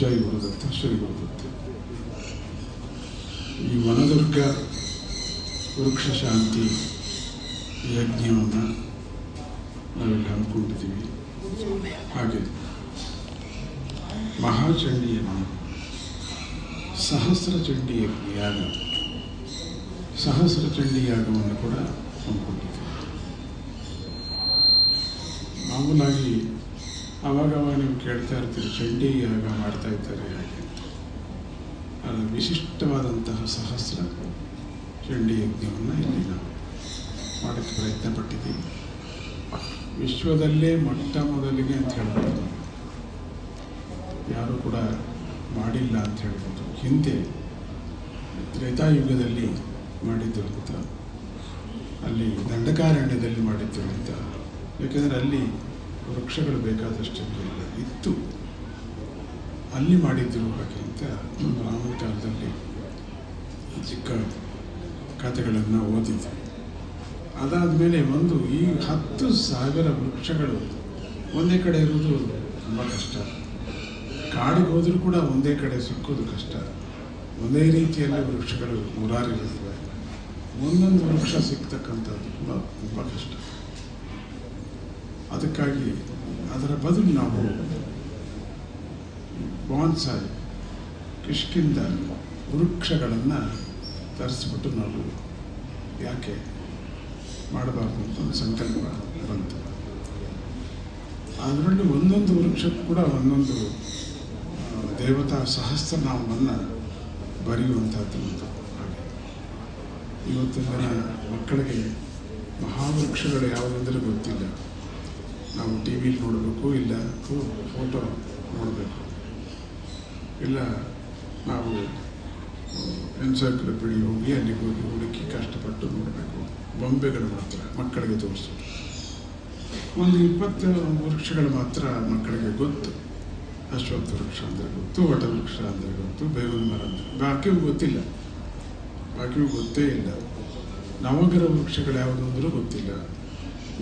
ಜೈ ಗುರುದತ್ತ, ಶ್ರೀ ಗುರುದತ್ತ. ಈ ವನದುರ್ಗ ವೃಕ್ಷ ಶಾಂತಿ ಯಜ್ಞವನ್ನು ನಾವೆಲ್ಲ ಹಮ್ಮಿಕೊಂಡಿದ್ದೀವಿ. ಹಾಗೆ ಮಹಾಚಂಡಿಯನ್ನು ಸಹಸ್ರ ಚಂಡಿ ಯಾಗ, ಸಹಸ್ರ ಚಂಡಿ ಯಾಗವನ್ನು ಕೂಡ ಹಮ್ಮಿಕೊಂಡಿದ್ದೀವಿ. ಮಾಮೂಲಾಗಿ ಅವಾಗವಾಗ ನೀವು ಕೇಳ್ತಾ ಇರ್ತೀರಿ, ಚಂಡಿ ಯಾಗ ಮಾಡ್ತಾ ಇದ್ದಾರೆ ಹಾಗೆ ಅದು ವಿಶಿಷ್ಟವಾದಂತಹ ಸಹಸ್ರ ಚಂಡಿ ಯಜ್ಞವನ್ನು ಇಲ್ಲಿ ನಾವು ಮಾಡೋಕ್ಕೆ ಪ್ರಯತ್ನ ಪಟ್ಟಿದ್ದೀವಿ ವಿಶ್ವದಲ್ಲೇ ಮೊಟ್ಟ ಮೊದಲಿಗೆ ಅಂತ ಹೇಳ್ಬೋದು. ಯಾರು ಕೂಡ ಮಾಡಿಲ್ಲ ಅಂತ ಹೇಳ್ಬೋದು. ಹಿಂದೆ ತ್ರೇತಾಯುಗದಲ್ಲಿ ಮಾಡಿದ್ದಿರುವಂಥ ಅಲ್ಲಿ ದಂಡಕಾರಣ್ಯದಲ್ಲಿ ಮಾಡಿದ್ದಿರುವಂಥ ಯಾಕೆಂದರೆ ಅಲ್ಲಿ ವೃಕ್ಷಗಳು ಬೇಕಾದಷ್ಟು ಇತ್ತು. ಅಲ್ಲಿ ಮಾಡಿದ್ರು ಹಾಗೆ ಅಂತ ರಾಮನ ಕಾಲದಲ್ಲಿ ಚಿಕ್ಕ ಕಥೆಗಳನ್ನು ಅದಾದ ಮೇಲೆ ಒಂದು ಈ ಹತ್ತು ಸಾವಿರ ವೃಕ್ಷಗಳು ಒಂದೇ ಕಡೆ ಇರುವುದು ತುಂಬ ಕಷ್ಟ. ಕಾಡಿಗೆ ಹೋದರೂ ಕೂಡ ಒಂದೇ ಕಡೆ ಸಿಕ್ಕೋದು ಕಷ್ಟ. ಒಂದೇ ರೀತಿಯಲ್ಲಿ ವೃಕ್ಷಗಳು ನೂರಾರು ಇರುತ್ತವೆ. ಒಂದೊಂದು ವೃಕ್ಷ ಸಿಗ್ತಕ್ಕಂಥದ್ದು ತುಂಬ ತುಂಬ ಕಷ್ಟ. ಅದಕ್ಕಾಗಿ ಅದರ ಬದಲು ನಾವು ಬಾನ್ಸಾಯ್ ಕಿಷ್ಕಿಂದ ವೃಕ್ಷಗಳನ್ನು ತರಿಸ್ಬಿಟ್ಟು ನಾವು ಯಾಕೆ ಮಾಡಬಾರ್ದು ಅಂತ ಒಂದು ಸಂಕಲ್ಪ ಬಂತು. ಅದರಲ್ಲಿ ಒಂದೊಂದು ವೃಕ್ಷಕ್ಕೂ ಕೂಡ ಒಂದೊಂದು ದೇವತಾ ದೇವತಾ ಸಹಸ್ರನಾಮವನ್ನು ಬರೆಯುವಂಥದ್ದು ಒಂದು ಹಾಗೆ. ಇವತ್ತಿನ ಮಕ್ಕಳಿಗೆ ಮಹಾವೃಕ್ಷಗಳು ಯಾವುದಂದರೆ ಗೊತ್ತಿಲ್ಲ. ನಾವು ಟಿ ವಿಲಿ ನೋಡಬೇಕು, ಇಲ್ಲ ಫೋಟೋ ನೋಡಬೇಕು. ಇಲ್ಲ ನಾವು ಎನ್ಸೈಕ್ಲೋಪೀಡಿ ಹೋಗಿ ಅಲ್ಲಿ ಹೋಗಿ ಹುಡುಕಿ ಕಷ್ಟಪಟ್ಟು ನೋಡಬೇಕು. ಬೊಂಬೆಗಳು ಮಾತ್ರ ಮಕ್ಕಳಿಗೆ ತೋರಿಸು ಒಂದು ಇಪ್ಪತ್ತು ವೃಕ್ಷಗಳು ಮಾತ್ರ ಮಕ್ಕಳಿಗೆ ಗೊತ್ತು. ಅಶ್ವತ್ಥ ವೃಕ್ಷ ಅಂದರೆ ಗೊತ್ತು, ವಟ ವೃಕ್ಷ ಅಂದರೆ ಗೊತ್ತು ಬೇವಿನ ಮರ ಅಂದರೆ ಬಾಕಿಯೂ ಗೊತ್ತಿಲ್ಲ. ಬಾಕಿಯೂ ಗೊತ್ತೇ ಇಲ್ಲ. ನವಗ್ರಹ ವೃಕ್ಷಗಳು ಯಾವುದು ಅಂದರೂ ಗೊತ್ತಿಲ್ಲ.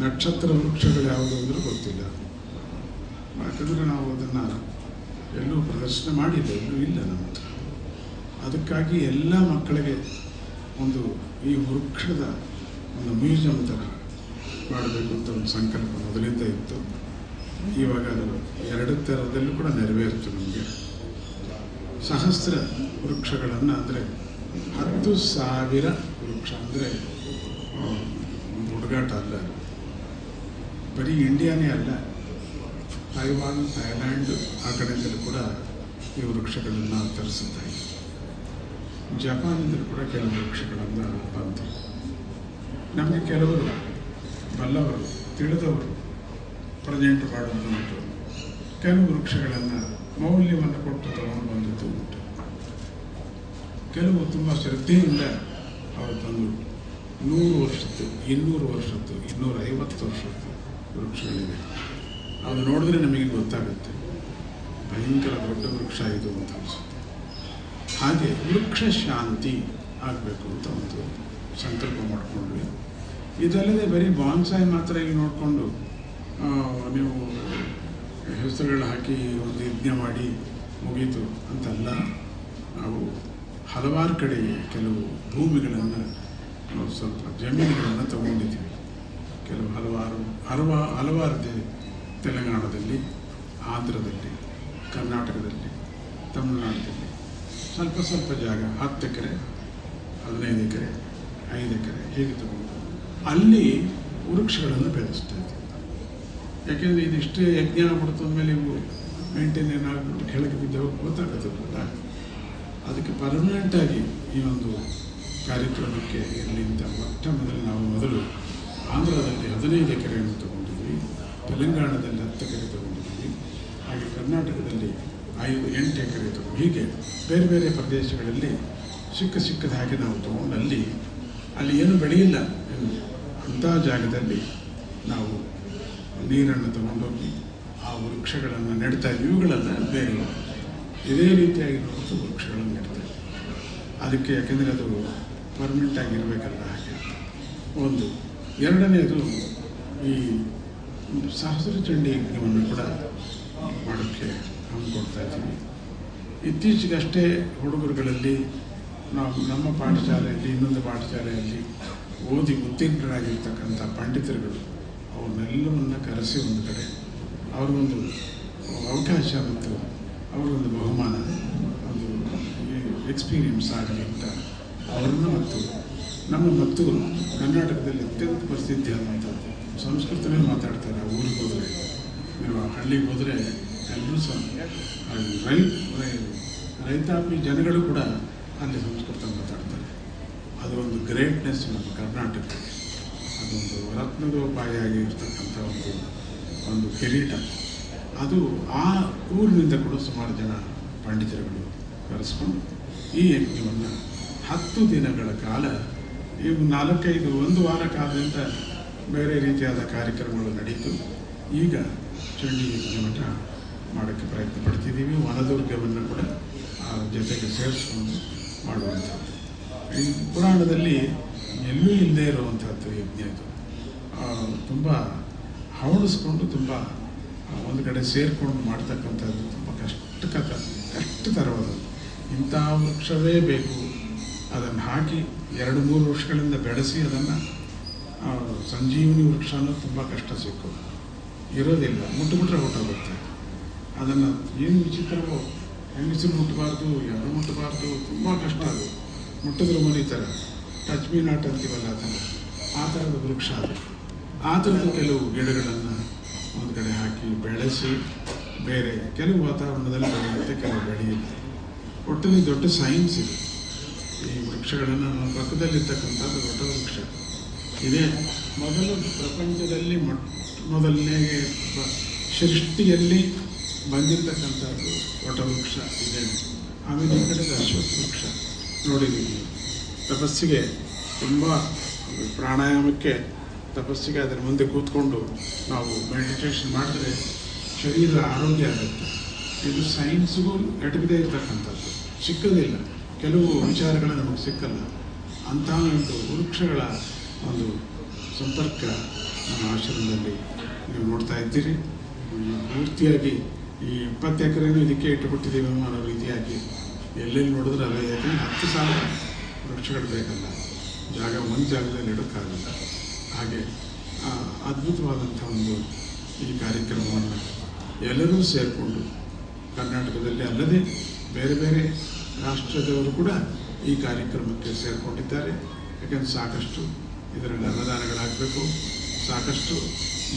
ನಕ್ಷತ್ರ ವೃಕ್ಷಗಳು ಯಾವುದು ಅಂದರೂ ಗೊತ್ತಿಲ್ಲ. ಯಾಕಂದರೆ ನಾವು ಅದನ್ನು ಎಲ್ಲೂ ಪ್ರದರ್ಶನ ಮಾಡಿಲ್ಲ, ಎಲ್ಲೂ ಇಲ್ಲ ನಮ್ಮ ಹತ್ರ. ಅದಕ್ಕಾಗಿ ಎಲ್ಲ ಮಕ್ಕಳಿಗೆ ಒಂದು ಈ ವೃಕ್ಷದ ಒಂದು ಮ್ಯೂಸಿಯಂ ಥರ ಮಾಡಬೇಕು ಅಂತ ಒಂದು ಸಂಕಲ್ಪ ಮೊದಲಿಂದ ಇತ್ತು. ಇವಾಗ ಅದು ಎರಡು ಥರದಲ್ಲೂ ಕೂಡ ನೆರವೇರಿತು ನಮಗೆ. ಸಹಸ್ರ ವೃಕ್ಷಗಳನ್ನು ಅಂದರೆ ಹತ್ತು ಸಾವಿರ ವೃಕ್ಷ ಅಂದರೆ ಒಂದು ಹುಡುಗಾಟ ಅಲ್ಲ. ಬರೀ ಇಂಡಿಯಾನೇ ಅಲ್ಲ, ತೈವಾನ್, ಥೈಲ್ಯಾಂಡ್ ಆ ಕಡೆಯಿಂದಲೂ ಕೂಡ ಈ ವೃಕ್ಷಗಳನ್ನು ತರಿಸುತ್ತಾ ಇದೆ ಜಪಾನಿಂದಲೂ ಕೂಡ ಕೆಲವು ವೃಕ್ಷಗಳನ್ನು ಬಂತು. ನಮಗೆ ಕೆಲವರು, ಬಲ್ಲವರು, ತಿಳಿದವರು ಪ್ರೆಸೆಂಟ್ ಮಾಡೋದು ಉಂಟು ಕೆಲವು ವೃಕ್ಷಗಳನ್ನು ಮೌಲ್ಯವನ್ನು ಕೊಟ್ಟು ತಗೊಂಡು ಬಂದಿದ್ದು ಉಂಟು. ಕೆಲವು ತುಂಬ ಶ್ರದ್ಧೆಯಿಂದ ಅವರು ತಂದು ನೂರು ವರ್ಷದ್ದು, ಇನ್ನೂರು ವರ್ಷದ್ದು, ಇನ್ನೂರೈವತ್ತು ವರ್ಷದ್ದು ವೃಕ್ಷಗಳಿವೆ ಅದು ನೋಡಿದ್ರೆ ನಮಗೆ ಗೊತ್ತಾಗುತ್ತೆ. ಭಯಂಕರ ದೊಡ್ಡ ವೃಕ್ಷ ಇದು ಅಂತ ಅನಿಸುತ್ತೆ. ಹಾಗೆ ವೃಕ್ಷ ಶಾಂತಿ ಆಗಬೇಕು ಅಂತ ಒಂದು ಸಂಕಲ್ಪ ಮಾಡಿಕೊಂಡ್ವಿ. ಇದಲ್ಲದೆ ಬರೀ ಬಾನ್ಸಾಯಿ ಮಾತ್ರ ಇಲ್ಲಿ ನೋಡಿಕೊಂಡು ನೀವು ಹೆಸರುಗಳು ಹಾಕಿ ಒಂದು ಯಜ್ಞ ಮಾಡಿ ಮುಗೀತು ಅಂತಲ್ಲ. ನಾವು ಹಲವಾರು ಕಡೆ ಕೆಲವು ಭೂಮಿಗಳನ್ನು, ಸ್ವಲ್ಪ ಜಮೀನುಗಳನ್ನು ತಗೊಂಡಿದ್ದೀವಿ. ಕೆಲವು ಹಲವಾರು ಹಲವ ಹಲವಾರು ತೆಲಂಗಾಣದಲ್ಲಿ, ಆಂಧ್ರದಲ್ಲಿ, ಕರ್ನಾಟಕದಲ್ಲಿ ತಮಿಳುನಾಡಿನಲ್ಲಿ ಸ್ವಲ್ಪ ಸ್ವಲ್ಪ ಜಾಗ, ಹತ್ತು ಎಕರೆ, ಹದಿನೈದು ಎಕರೆ, ಐದು ಎಕರೆ ಹೀಗೆ ತಗೊಂಡು ಅಲ್ಲಿ ವೃಕ್ಷಗಳನ್ನು ಬೆಳೆಸ್ತಾ ಇದ್ದೀವಿ ಯಾಕೆಂದರೆ ಇದಿಷ್ಟೇ ಯಜ್ಞ ಮೇಲೆ ಇವು ಮೇಂಟೈನ್ ಏನಾಗ್ಬಿಟ್ಟು ಕೆಳಗೆ ಬಿದ್ದವು ಗೊತ್ತಾಗುತ್ತಲ್ಲ ಅದಕ್ಕೆ ಪರ್ಮನೆಂಟಾಗಿ ಈ ಒಂದು ಕಾರ್ಯಕ್ರಮಕ್ಕೆ ಇಲ್ಲಿಂದ ಮೊಟ್ಟ ಮೊದಲು ನಾವು ಮೊದಲು ಆಂಧ್ರದಲ್ಲಿ ಹದಿನೈದು ಎಕರೆಯನ್ನು ತಗೊಂಡಿದ್ವಿ ತೆಲಂಗಾಣದಲ್ಲಿ ಹತ್ತು ಎಕರೆ ತಗೊಂಡಿದ್ವಿ ಹಾಗೆ ಕರ್ನಾಟಕದಲ್ಲಿ ಐದು, ಎಂಟು ಎಕರೆ ತಗೊಂಡು, ಹೀಗೆ ಬೇರೆ ಬೇರೆ ಪ್ರದೇಶಗಳಲ್ಲಿ ಸಿಕ್ಕ ಸಿಕ್ಕದ ಹಾಗೆ ನಾವು ತಗೊಂಡು ಅಲ್ಲಿ ಅಲ್ಲಿ ಏನು ಬೆಳೆಯಿಲ್ಲ. ಅಂಥ ಜಾಗದಲ್ಲಿ ನಾವು ನೀರನ್ನು ತಗೊಂಡೋಗಿ ಆ ವೃಕ್ಷಗಳನ್ನು ನೆಡ್ತಾ ಇದ್ವಿ. ಇವುಗಳೆಲ್ಲ ಬೇರೆ ಇದೇ ರೀತಿಯಾಗಿರುವಂಥ ವೃಕ್ಷಗಳನ್ನು ನೆಡ್ತಾ ಅದಕ್ಕೆ ಯಾಕೆಂದರೆ ಅದು ಪರ್ಮನೆಂಟ್ ಆಗಿರಬೇಕಲ್ಲ ಹಾಗೆ. ಒಂದು ಎರಡನೇದು ಈ ಸಹಸ್ರ ಚಂಡಿ ಯಜ್ಞವನ್ನು ಕೂಡ ಮಾಡೋಕ್ಕೆ ಹಮ್ಮಿಕೊಡ್ತಾ ಇದ್ದೀವಿ ಇತ್ತೀಚೆಗಷ್ಟೇ ಹುಡುಗರುಗಳಲ್ಲಿ ನಾವು ನಮ್ಮ ಪಾಠಶಾಲೆಯಲ್ಲಿ, ಇನ್ನೊಂದು ಪಾಠಶಾಲೆಯಲ್ಲಿ ಓದಿ ಉತ್ತೀರ್ಣರಾಗಿರ್ತಕ್ಕಂಥ ಪಂಡಿತರುಗಳು ಅವನ್ನೆಲ್ಲವನ್ನ ಕರೆಸಿ ಒಂದು ಕಡೆ. ಅವ್ರಿಗೊಂದು ಅವಕಾಶ ಮತ್ತು ಅವ್ರಿಗೊಂದು ಬಹುಮಾನ, ಒಂದು ಎಕ್ಸ್ಪೀರಿಯನ್ಸ್ ಆಗಲಿ ಅಂತ ಅವರನ್ನು ಮತ್ತು ನಮ್ಮ ಮತ್ತು ಕರ್ನಾಟಕದಲ್ಲಿ ಅತ್ಯಂತ ಪ್ರಸಿದ್ಧಿಯಾದಂಥದ್ದು ಸಂಸ್ಕೃತವೇ ಮಾತಾಡ್ತಾರೆ ಊರಿಗೆ ಹೋದರೆ. ನೀವು ಹಳ್ಳಿಗೆ ಹೋದರೆ ಎಲ್ಲರೂ ಸಹ ರೈ ರೈತಾಪಿ ಜನಗಳು ಕೂಡ ಅಲ್ಲಿ ಸಂಸ್ಕೃತ ಮಾತಾಡ್ತಾರೆ. ಅದು ಒಂದು ಗ್ರೇಟ್ನೆಸ್ ನಮ್ಮ ಕರ್ನಾಟಕ ಅದೊಂದು ರತ್ನದೋಪಾಯಿಯಾಗಿ ಇರ್ತಕ್ಕಂಥ ಒಂದು ಒಂದು ಕಿರೀಟ. ಅದು ಆ ಊರಿನಿಂದ ಕೂಡ ಸುಮಾರು ಜನ ಪಂಡಿತರುಗಳು ಕರೆಸ್ಕೊಂಡು ಈ ಯಜ್ಞವನ್ನು ಹತ್ತು ದಿನಗಳ ಕಾಲ ಈ ನಾಲ್ಕೈದು, ಒಂದು ವಾರ ಕಾಲದಿಂದ ಬೇರೆ ರೀತಿಯಾದ ಕಾರ್ಯಕ್ರಮಗಳು ನಡೀತು. ಈಗ ಚಂಡಿ ಮಠ ಮಾಡೋಕ್ಕೆ ಪ್ರಯತ್ನ ಪಡ್ತಿದ್ದೀವಿ. ವನದುರ್ಗವನ್ನು ಕೂಡ ಆ ಜೊತೆಗೆ ಸೇರಿಸ್ಕೊಂಡು ಮಾಡುವಂಥದ್ದು. ಈ ಪುರಾಣದಲ್ಲಿ ಎಲ್ಲೂ ಇಲ್ಲದೆ ಇರುವಂಥದ್ದು ಇದು. ತುಂಬ ಹವಣಿಸ್ಕೊಂಡು ತುಂಬ ಒಂದು ಕಡೆ ಸೇರಿಕೊಂಡು ಮಾಡ್ತಕ್ಕಂಥದ್ದು ತುಂಬ ಕಷ್ಟಕರ ಕಷ್ಟಕರವಾದದ್ದು ಇಂಥ ವೃಕ್ಷವೇ ಬೇಕು. ಅದನ್ನು ಹಾಕಿ ಎರಡು ಮೂರು ವರ್ಷಗಳಿಂದ ಬೆಳೆಸಿ ಅದನ್ನು ಸಂಜೀವಿನಿ ವೃಕ್ಷ ಅನ್ನೋದು ತುಂಬ ಕಷ್ಟ ಸಿಕ್ಕು. ಇರೋದಿಲ್ಲ ಮುಟ್ಟುಬಿಟ್ರೆ ಹೊಟ್ಟೋಗುತ್ತೆ ಅದನ್ನು ಏನು ವಿಚಿತ್ರವೋ ಹೆಂಗಸರು ಮುಟ್ಟಬಾರ್ದು ಯಾರು ಮುಟ್ಟಬಾರ್ದು, ತುಂಬ ಕಷ್ಟ ಅದು. ಮುಟ್ಟಿದ್ರು ಮರಿತಾರೆ. ಟಚ್ ಮೀ ನಾಟ್ ಅಂತೀವಲ್ಲ ಅದನ್ನು. ಆ ಥರದ ವೃಕ್ಷ ಅದು. ಆ ಥರದ ಕೆಲವು ಗಿಡಗಳನ್ನು ಒಂದು ಕಡೆ ಹಾಕಿ ಬೆಳೆಸಿ, ಬೇರೆ ಕೆಲವು ವಾತಾವರಣದಲ್ಲಿ ಬೆಳೆಯುತ್ತೆ ಕೆಲವು ಬೆಳೆಯುತ್ತೆ ಒಟ್ಟಿನಲ್ಲಿ ದೊಡ್ಡ ಸೈನ್ಸ್ ಇದೆ. ಈ ವೃಕ್ಷಗಳನ್ನು ನಮ್ಮ ಪಕ್ಕದಲ್ಲಿರ್ತಕ್ಕಂಥದ್ದು ದೊಡ್ಡ ವೃಕ್ಷ. ಇದೇ ಮೊದಲು ಪ್ರಪಂಚದಲ್ಲಿ ಮೊಟ್ಟ ಮೊದಲನೇ ಸೃಷ್ಟಿಯಲ್ಲಿ ಬಂದಿರತಕ್ಕಂಥದ್ದು ವಟವೃಕ್ಷ ಇದೆ. ಆಮೇಲೆ ಈ ಕಡೆ ಅಶ್ವತ್ಥ ವೃಕ್ಷ ನೋಡಿದ್ದೀವಿ ತಪಸ್ಸಿಗೆ ತುಂಬ ಪ್ರಾಣಾಯಾಮಕ್ಕೆ ತಪಸ್ಸಿಗೆ ಅದರ ಮುಂದೆ ಕೂತ್ಕೊಂಡು ನಾವು ಮೆಡಿಟೇಷನ್ ಮಾಡಿದ್ರೆ ಶರೀರ ಆರೋಗ್ಯ ಆಗುತ್ತೆ. ಇದು ಸೈನ್ಸ್ಗೂ ಎಟಕದೇ ಇರತಕ್ಕಂಥದ್ದು. ಸಿಕ್ಕೋದಿಲ್ಲ ಕೆಲವು ವಿಚಾರಗಳು ನಮಗೆ ಸಿಕ್ಕಲ್ಲ. ಅಂತಹ ಒಂದು ವೃಕ್ಷಗಳ ಒಂದು ಸಂಪರ್ಕ ನಮ್ಮ ಆಶ್ರಮದಲ್ಲಿ ನೀವು ನೋಡ್ತಾ ಇದ್ದೀರಿ. ಪೂರ್ತಿಯಾಗಿ ಈ ಇಪ್ಪತ್ತು ಎಕರೆನೂ ಇದಕ್ಕೆ ಇಟ್ಟುಕೊಟ್ಟಿದ್ದೀವಿ ಅನ್ನೋ ರೀತಿಯಾಗಿ ಎಲ್ಲೆಲ್ಲಿ ನೋಡಿದ್ರೆ ಅಲ್ಲೇ, ಯಾಕಂದರೆ ಹತ್ತು ಸಾವಿರ ವೃಕ್ಷಗಳು ಬೇಕಲ್ಲ. ಜಾಗ ಒಂದು ಜಾಗದಲ್ಲಿ ಇಡೋಕ್ಕಾಗಲ್ಲ. ಹಾಗೆ ಅದ್ಭುತವಾದಂಥ ಒಂದು ಈ ಕಾರ್ಯಕ್ರಮವನ್ನು ಎಲ್ಲರೂ ಸೇರಿಕೊಂಡು ಕರ್ನಾಟಕದಲ್ಲಿ ಅಲ್ಲದೆ ಬೇರೆ ಬೇರೆ ರಾಷ್ಟ್ರದವರು ಕೂಡ ಈ ಕಾರ್ಯಕ್ರಮಕ್ಕೆ ಸೇರಿಕೊಂಡಿದ್ದಾರೆ. ಯಾಕಂದ್ರೆ ಸಾಕಷ್ಟು ಇದರಲ್ಲಿ ಅನುದಾನಗಳಾಗಬೇಕು. ಸಾಕಷ್ಟು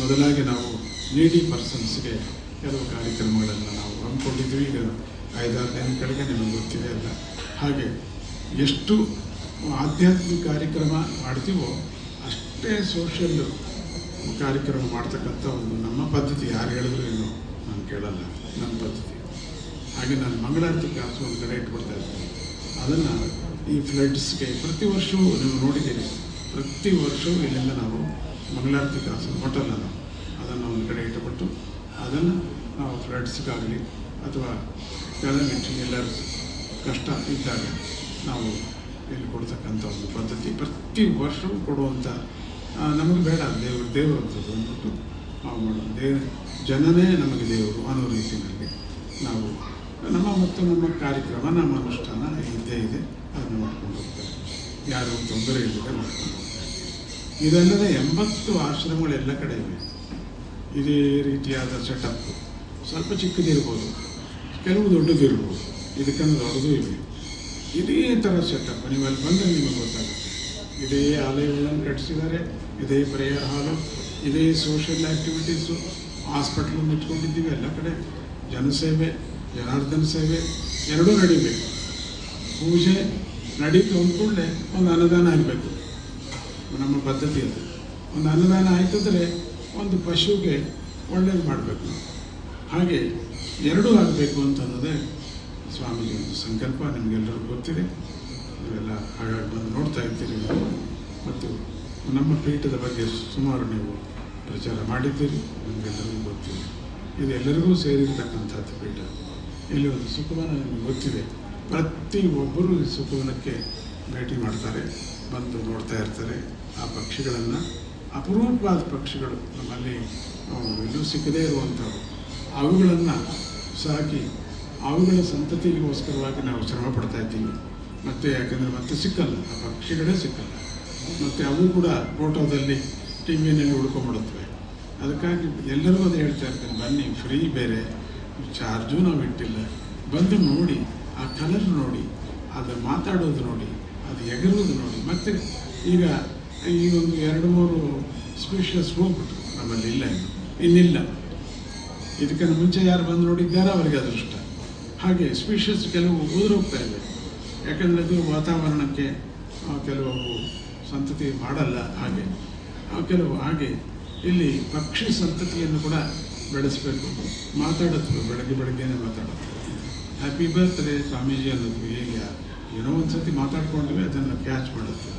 ಮೊದಲಾಗಿ ನಾವು ನೀಡಿ ಪರ್ಸನ್ಸ್ಗೆ ಕೆಲವು ಕಾರ್ಯಕ್ರಮಗಳನ್ನು ನಾವು ಹಮ್ಮಿಕೊಂಡಿದ್ವಿ ಈಗ ಐದಾರು ದಿನಗಳಿಗೆ ನಿಮಗೆ ಗೊತ್ತಿದೆ ಅಲ್ಲ. ಹಾಗೆ ಎಷ್ಟು ಆಧ್ಯಾತ್ಮಿಕ ಕಾರ್ಯಕ್ರಮ ಮಾಡ್ತೀವೋ ಅಷ್ಟೇ ಸೋಷಿಯಲ್ ಕಾರ್ಯಕ್ರಮ ಮಾಡ್ತಕ್ಕಂಥ ಒಂದು ನಮ್ಮ ಪದ್ಧತಿ. ಯಾರು ಹೇಳಿದ್ರು ಏನು? ನಾನು ಕೇಳಲ್ಲ. ನಮ್ಮ ಪದ್ಧತಿ. ಹಾಗೆ ನಾನು ಮಂಗಳಾರತಿ ಕಾಸು ಒಂದು ಕಡೆ ಇಟ್ಕೊಳ್ತಾ ಇರ್ತೀನಿ ಅದನ್ನು ಈ ಫ್ಲಡ್ಸ್ಗೆ ಪ್ರತಿ ವರ್ಷವೂ ನೀವು ನೋಡಿದ್ದೀರಿ. ಪ್ರತಿ ವರ್ಷವೂ ಇಲ್ಲಿಂದ ನಾವು ಮಂಗಳಾರತಿ ಹೋಟೆಲ್ ನಾವು ಅದನ್ನು ಒಂದು ಕಡೆ ಇಟ್ಟುಬಿಟ್ಟು ಅದನ್ನು ನಾವು ಫ್ಲಡ್ಸ್ಗಾಗಲಿ ಅಥವಾ ಕೆಳಗಿಟ್ಟು ಎಲ್ಲರೂ ಕಷ್ಟ ಇದ್ದಾಗ ನಾವು ಇಲ್ಲಿ ಕೊಡ್ತಕ್ಕಂಥ ಒಂದು ಪದ್ಧತಿ ಪ್ರತಿ ವರ್ಷವೂ ಕೊಡುವಂಥ ನಮಗೆ ಬೇಡ, ದೇವರು ದೇವರು ಅಂತ ಅಂದ್ಬಿಟ್ಟು ನಾವು ಮಾಡೋದು. ದೇವ, ಜನನೇ ನಮಗೆ ದೇವರು ಅನ್ನೋ ರೀತಿಯಲ್ಲಿ ನಾವು ನಮ್ಮ ಮತ್ತು ನಮ್ಮ ಕಾರ್ಯಕ್ರಮ, ನಮ್ಮ ಅನುಷ್ಠಾನ ಇದ್ದೇ ಇದೆ. ಅದನ್ನು ಮಾಡ್ಕೊಂಡು ಹೋಗ್ತಾರೆ. ಯಾರು ತೊಂದರೆ ಇಲ್ಲದೆ ಮಾಡ್ಕೊಂಡು ಹೋಗ್ತಾರೆ. ಇದಲ್ಲದೆ ಎಂಬತ್ತು ಆಶ್ರಮಗಳು ಎಲ್ಲ ಕಡೆ ಇವೆ. ಇದೇ ರೀತಿಯಾದ ಸೆಟಪ್ ಸ್ವಲ್ಪ ಚಿಕ್ಕದಿರ್ಬೋದು, ಕೆಲವು ದೊಡ್ಡದಿರ್ಬೋದು. ಇದಕ್ಕಂದ್ರೆ ದೊಡ್ಡದು ಇವೆ. ಇದೇ ಥರ ಸೆಟಪ್ ನೀವು ಅಲ್ಲಿ ಬಂದರೆ ನಿಮಗೆ ಗೊತ್ತಾಗುತ್ತೆ. ಇದೇ ಆಲಯಗಳನ್ನು ಕಟ್ಟಿಸಿದ್ದಾರೆ, ಇದೇ ಪ್ರೇಯರ್ ಹಾಲು, ಇದೇ ಸೋಷಿಯಲ್ ಆ್ಯಕ್ಟಿವಿಟೀಸು ಹಾಸ್ಪಿಟ್ಲನ್ನು ಇಟ್ಕೊಂಡಿದ್ದೀವಿ ಎಲ್ಲ ಕಡೆ. ಜನಸೇವೆ ಜನಾರ್ದನ ಸೇವೆ ಎರಡೂ ನಡಿಬೇಕು. ಪೂಜೆ ನಡೀತು ಅಂದ್ಕೊಂಡೆ ಒಂದು ಅನುದಾನ ಆಗಬೇಕು. ನಮ್ಮ ಪದ್ಧತಿ ಅದು ಒಂದು ಅನ್ನದಾನ ಆಯ್ತಂದರೆ ಒಂದು ಪಶುಗೆ ಒಳ್ಳೇದು ಮಾಡಬೇಕು. ಹಾಗೆ ಎರಡೂ ಆಗಬೇಕು ಅಂತ ಅನ್ನೋದೇ ಸ್ವಾಮೀಜಿ ಒಂದು ಸಂಕಲ್ಪ ನಿಮಗೆಲ್ಲರಿಗೂ ಗೊತ್ತಿದೆ. ನೀವೆಲ್ಲ ಹಾಗಾಗಿ ಬಂದು ನೋಡ್ತಾ ಇರ್ತೀರಿ ಮತ್ತು ನಮ್ಮ ಪೀಠದ ಬಗ್ಗೆ ಸುಮಾರು ನೀವು ಪ್ರಚಾರ ಮಾಡಿದ್ದೀರಿ. ನಿಮಗೆಲ್ಲರಿಗೂ ಗೊತ್ತಿದೆ. ಇದೆಲ್ಲರಿಗೂ ಸೇರಿರ್ತಕ್ಕಂಥದ್ದು ಪೀಠ. ಇಲ್ಲಿ ಒಂದು ಸುಖವನ ನಿಮಗೆ ಗೊತ್ತಿದೆ. ಪ್ರತಿ ಒಬ್ಬರು ಈ ಸುಖವನಕ್ಕೆ ಭೇಟಿ ಮಾಡ್ತಾರೆ, ಬಂದು ನೋಡ್ತಾ ಇರ್ತಾರೆ. ಆ ಪಕ್ಷಿಗಳನ್ನು, ಅಪರೂಪವಾದ ಪಕ್ಷಿಗಳು ನಮ್ಮಲ್ಲಿ ಇನ್ನೂ ಸಿಕ್ಕದೇ ಇರುವಂಥವು. ಅವುಗಳನ್ನು ಸಾಕಿ, ಅವುಗಳ ಸಂತತಿಗೋಸ್ಕರವಾಗಿ ನಾವು ಶ್ರಮ ಪಡ್ತಾ ಇದ್ದೀವಿ. ಮತ್ತು ಯಾಕಂದರೆ ಮತ್ತೆ ಸಿಕ್ಕಲ್ಲ, ಆ ಪಕ್ಷಿಗಳೇ ಸಿಕ್ಕಲ್ಲ. ಮತ್ತು ಅವು ಕೂಡ ಫೋಟೋದಲ್ಲಿ ಟಿ ವಿನಲ್ಲಿ ಉಳ್ಕೊಂಬಿಡುತ್ತವೆ. ಅದಕ್ಕಾಗಿ ಎಲ್ಲರೂ ಅದು ಹೇಳ್ತಾ ಇರ್ತಾರೆ, ಬನ್ನಿ, ಫ್ರೀ ಬೇರೆ. ಚಾರ್ಜು ನಾವು ಇಟ್ಟಿಲ್ಲ. ಬಂದು ನೋಡಿ, ಆ ಕಲರ್ ನೋಡಿ ಅದು ಮಾತಾಡೋದು ನೋಡಿ, ಅದು ಎಗರೋದು ನೋಡಿ. ಮತ್ತು ಈಗ ಈ ಒಂದು ಎರಡು ಮೂರು ಸ್ಪೀಷಸ್ ಹೋಗ್ಬಿಟ್ರು. ನಮ್ಮಲ್ಲಿ ಇಲ್ಲ ಇನ್ನು. ಇನ್ನಿಲ್ಲ. ಇದಕ್ಕಿಂತ ಮುಂಚೆ ಯಾರು ಬಂದು ನೋಡಿದ್ದಾರೋ ಅವರಿಗೆ ಅದೃಷ್ಟ. ಹಾಗೆ ಸ್ಪೀಷಸ್ ಕೆಲವು ಉದುರೋಗ್ತಾ ಇವೆ ಯಾಕಂದರೆ ಅದು ವಾತಾವರಣಕ್ಕೆ ಕೆಲವು ಸಂತತಿ ಮಾಡಲ್ಲ ಹಾಗೆ. ಕೆಲವು ಹಾಗೆ ಇಲ್ಲಿ ಪಕ್ಷಿ ಸಂತತಿಯನ್ನು ಕೂಡ ಬೆಳೆಸಬೇಕು. ಮಾತಾಡುತ್ತವೆ ಬೆಳಗ್ಗೆ ಬೆಳಗ್ಗೆನೇ ಮಾತಾಡೋದು. ಹ್ಯಾಪಿ ಬರ್ತ್ಡೇ ಸ್ವಾಮೀಜಿ ಅನ್ನೋದು ಹೇಗೆ? ಏನೋ ಒಂದು ಸತಿ ಮಾತಾಡ್ಕೊಂಡ್ವಿ ಅದನ್ನು ಕ್ಯಾಚ್ ಮಾಡುತ್ತೆ.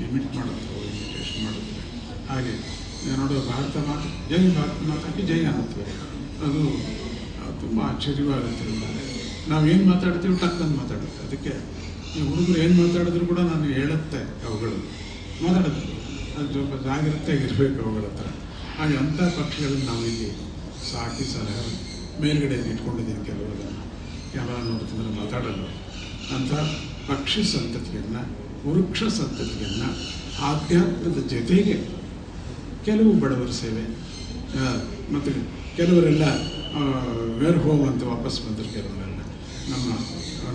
ಲಿಮಿಟ್ ಮಾಡುತ್ತೆ ಇಮಿಟೇಷನ್ ಮಾಡುತ್ತೆ. ಹಾಗೆ ನೋಡೋ, ಭಾರತ ಮಾತು, ಜೈ ಭಾರತ ಮಾತಾಡಿ ಜೈ ಅನ್ನುತ್ತೆ. ಅದು ತುಂಬ ಆಶ್ಚರ್ಯವಾಗುತ್ತೆ ನಾವು ಏನು ಮಾತಾಡ್ತೀವಿ ಟಕ್ಕಂದು ಮಾತಾಡುತ್ತೆ. ಅದಕ್ಕೆ, ಈ ಹುಡುಗರು ಏನು ಮಾತಾಡಿದ್ರು ಕೂಡ ನಾನು ಹೇಳುತ್ತೆ ಅವುಗಳು. ಮಾತಾಡೋದು. ಅದು ಸ್ವಲ್ಪ ಜಾಗ್ರತೆಯಾಗಿರಬೇಕು ಅವುಗಳ ಹತ್ರ. ಹಾಗೆ ಅಂಥ ಪಕ್ಷಿಗಳನ್ನು ನಾವಿಲ್ಲಿ ಸಾಕಿ ಸಲಹೆ ಮೇಲ್ಗಡೆ ಇಟ್ಕೊಂಡಿದ್ದೀನಿ ಕೆಲವರನ್ನು ಕ್ಯಾಮರಾ ನೋಡ್ತಿದ್ರೆ ಮಾತಾಡಲು ಅಂಥ ಪಕ್ಷಿ ಸಂತತಿಯನ್ನು, ವೃಕ್ಷ ಸಂತತಿಯನ್ನು, ಆಧ್ಯಾತ್ಮದ ಜೊತೆಗೆ ಕೆಲವು ಬಡವರ ಸೇವೆ. ಮತ್ತು ಕೆಲವರೆಲ್ಲ ವೇರ್ ಹೋಮ್ ಅಂತ ವಾಪಸ್ ಬಂದರು ಕೆಲವರೆಲ್ಲ. ನಮ್ಮ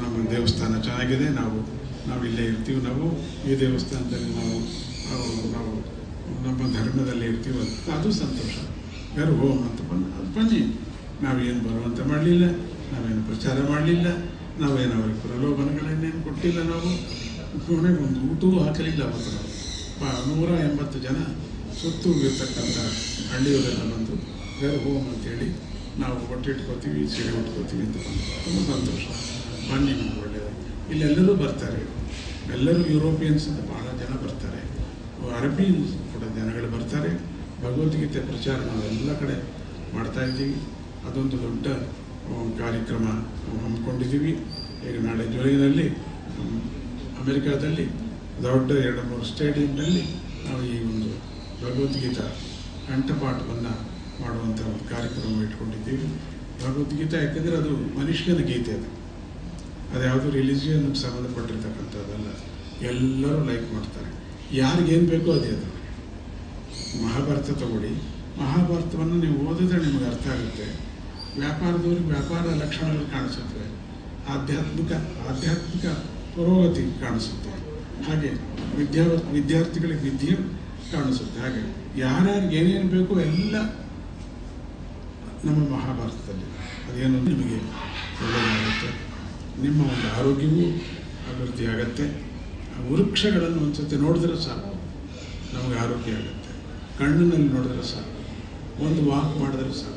ನಮ್ಮ ದೇವಸ್ಥಾನ ಚೆನ್ನಾಗಿದೆ. ನಾವು ನಾವು ಇಲ್ಲೇ ಇರ್ತೀವಿ ನಾವು. ಈ ದೇವಸ್ಥಾನದಲ್ಲಿ ನಾವು ನಾವು ನಮ್ಮ ಧರ್ಮದಲ್ಲಿ ಇರ್ತೀವಿ ಅಂತ, ಅದು ಸಂತೋಷ. ಯಾರು ಹೋಮ್ ಅಂತ ಬಂದು ಅದು ಬನ್ನಿ. ನಾವೇನು ಬರುವಂತ ಮಾಡಲಿಲ್ಲ, ನಾವೇನು ಪ್ರಚಾರ ಮಾಡಲಿಲ್ಲ, ನಾವೇನು ಅವ್ರಿಗೆ ಪ್ರಲೋಭನಗಳನ್ನೇನು ಕೊಟ್ಟಿಲ್ಲ ನಾವು. ಕೊನೆಗೆ ಒಂದು ಊಟವೂ ಹಾಕಲಿಲ್ಲ ಅವತ್ತು ನಾವು. ನೂರ ಎಂಬತ್ತು ಜನ ಸುತ್ತು ಇರ್ತಕ್ಕಂಥ ಹಳ್ಳಿಯವರೆಲ್ಲ ಬಂದು ಬೇರೆ ಹೋಮ್ ಅಂತೇಳಿ ನಾವು ಹೊಟ್ಟೆ ಇಟ್ಕೋತೀವಿ ಸೀರೆ ಉಟ್ಕೋತೀವಿ ಅಂತ ತುಂಬ ಸಂತೋಷ. ಬನ್ನಿ, ನಮ್ಗೆ ಒಳ್ಳೆಯದು ಇಲ್ಲೆಲ್ಲರೂ ಬರ್ತಾರೆ. ಎಲ್ಲರೂ ಯುರೋಪಿಯನ್ಸ್ ಅಂತ ಭಾಳ ಜನ ಬರ್ತಾರೆ. ಅರಬಿಯನ್ಸ್ ಕೂಡ ಜನಗಳು ಬರ್ತಾರೆ. ಭಗವದ್ಗೀತೆ ಪ್ರಚಾರ ನಾವು ಎಲ್ಲ ಕಡೆ ಮಾಡ್ತಾ ಇದ್ದೀವಿ. ಅದೊಂದು ದೊಡ್ಡ ಕಾರ್ಯಕ್ರಮ ಹಮ್ಮಿಕೊಂಡಿದ್ದೀವಿ. ಈಗ ನಾಳೆ ಜುಲೈನಲ್ಲಿ ಅಮೆರಿಕಾದಲ್ಲಿ, ದೊಡ್ಡ ಎರಡು ಮೂರು ಸ್ಟೇಡಿಯಂನಲ್ಲಿ ನಾವು ಈ ಒಂದು ಭಗವದ್ಗೀತಾ ಕಂಠಪಾಠವನ್ನು ಮಾಡುವಂಥ ಒಂದು ಕಾರ್ಯಕ್ರಮ ಇಟ್ಕೊಂಡಿದ್ದೀವಿ. ಭಗವದ್ಗೀತೆ ಯಾಕಂದರೆ ಅದು ಮನುಷ್ಯನ ಗೀತೆ ಅದು. ಅದು ಯಾವುದು ರಿಲಿಜಿಯನ್ಗೆ ಸಂಬಂಧಪಟ್ಟಿರ್ತಕ್ಕಂಥದ್ದಲ್ಲ. ಎಲ್ಲರೂ ಲೈಕ್ ಮಾಡ್ತಾರೆ. ಯಾರಿಗೇನು ಬೇಕೋ ಅದೇ ಅದು. ಮಹಾಭಾರತ ತಗೊಳ್ಳಿ. ಮಹಾಭಾರತವನ್ನು ನೀವು ಓದಿದ್ರೆ ನಿಮಗೆ ಅರ್ಥ ಆಗುತ್ತೆ. ವ್ಯಾಪಾರದವ್ರಿಗೆ ವ್ಯಾಪಾರ ಲಕ್ಷಣಗಳು ಕಾಣಿಸುತ್ತವೆ. ಆಧ್ಯಾತ್ಮಿಕ ಆಧ್ಯಾತ್ಮಿಕ ಪುರೋಗತಿ ಕಾಣಿಸುತ್ತೆ. ಹಾಗೆ ವಿದ್ಯಾ, ವಿದ್ಯಾರ್ಥಿಗಳಿಗೆ ವಿದ್ಯೆ ಕಾಣಿಸುತ್ತೆ. ಹಾಗೆ ಯಾರ್ಯಾರಿಗೆ ಏನೇನು ಬೇಕೋ ಎಲ್ಲ ನಮ್ಮ ಮಹಾಭಾರತದಲ್ಲಿ. ಅದೇನು ನಿಮಗೆ ಒಳ್ಳೆಯದಾಗುತ್ತೆ ನಿಮ್ಮ ಒಂದು ಆರೋಗ್ಯವೂ ಅಭಿವೃದ್ಧಿ ಆಗುತ್ತೆ ವೃಕ್ಷಗಳನ್ನು ಒಂದು ಸತಿ ನೋಡಿದ್ರೆ ಸಾಕು. ನಮಗೆ ಆರೋಗ್ಯ ಆಗುತ್ತೆ. ಕಣ್ಣಿನಲ್ಲಿ ನೋಡಿದ್ರೆ ಸಾಕು. ಒಂದು ವಾಕ್ ಮಾಡಿದ್ರೆ ಸಾಕು.